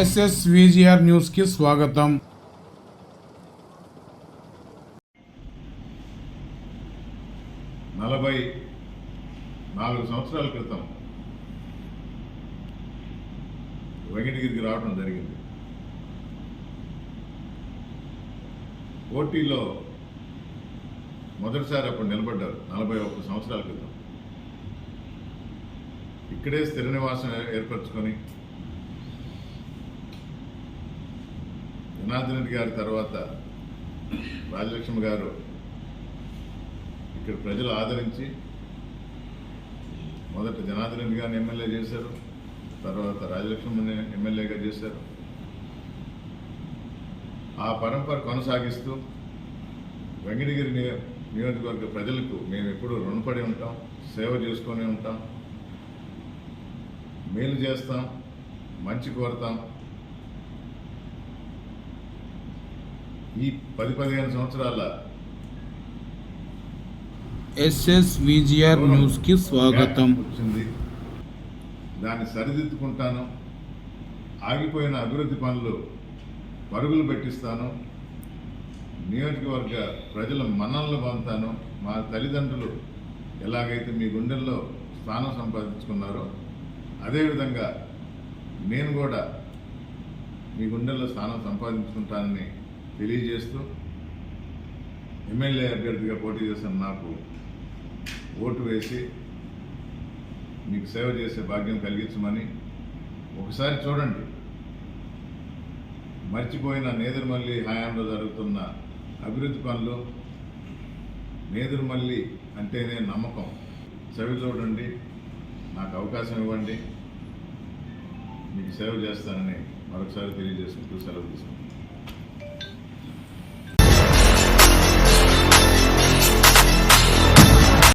SS VGR న్యూస్కి స్వాగతం. నలభై నాలుగు సంవత్సరాల క్రితం వెంకటగిరికి రావడం జరిగింది. పోటీలో మొదటిసారి అప్పుడు నిలబడ్డారు నలభై ఒక్క సంవత్సరాల క్రితం. ఇక్కడే స్థిర నివాసం ఏర్పరచుకొని జనార్దన్ రెడ్డి గారి తర్వాత రాజలక్ష్మి గారు ఇక్కడ ప్రజలు ఆదరించి మొదట జనార్దన్ రెడ్డి గారిని ఎమ్మెల్యే చేశారు. తర్వాత రాజలక్ష్మిని ఎమ్మెల్యేగా చేశారు. ఆ పరంపర కొనసాగిస్తూ వెంకటగిరి నియోజకవర్గ ప్రజలకు మేము ఎప్పుడూ రుణపడి ఉంటాం సేవ చేసుకొని ఉంటాం. మేలు చేస్తాం మంచి కోరతాం. ఈ పది పదిహేను సంవత్సరాల ఎస్ఎస్ విజిఆర్ న్యూస్కి స్వాగతం. వచ్చింది. దాన్ని సరిదిద్దుకుంటాను. ఆగిపోయిన అభివృద్ధి పనులు పరుగులు పెట్టిస్తాను. నియోజకవర్గ ప్రజల మన్ననలు పొందుతాను. మా తల్లిదండ్రులు ఎలాగైతే మీ గుండెల్లో స్థానం సంపాదించుకున్నారో అదేవిధంగా నేను కూడా మీ గుండెల్లో స్థానం సంపాదించుకుంటానని తెలియజేస్తూ ఎమ్మెల్యే అభ్యర్థిగా పోటీ చేసిన నాకు ఓటు వేసి మీకు సేవ చేసే భాగ్యం కలిగించమని ఒకసారి చూడండి. మర్చిపోయిన నేదురుమల్లి హయాంలో జరుగుతున్న అభివృద్ధి పనులు నేదురుమల్లి అంటేనే నమ్మకం. చవి చూడండి నాకు అవకాశం ఇవ్వండి మీకు సేవ చేస్తానని మరొకసారి తెలియజేసుకుంటూ సెలవు తీసుకుంటాను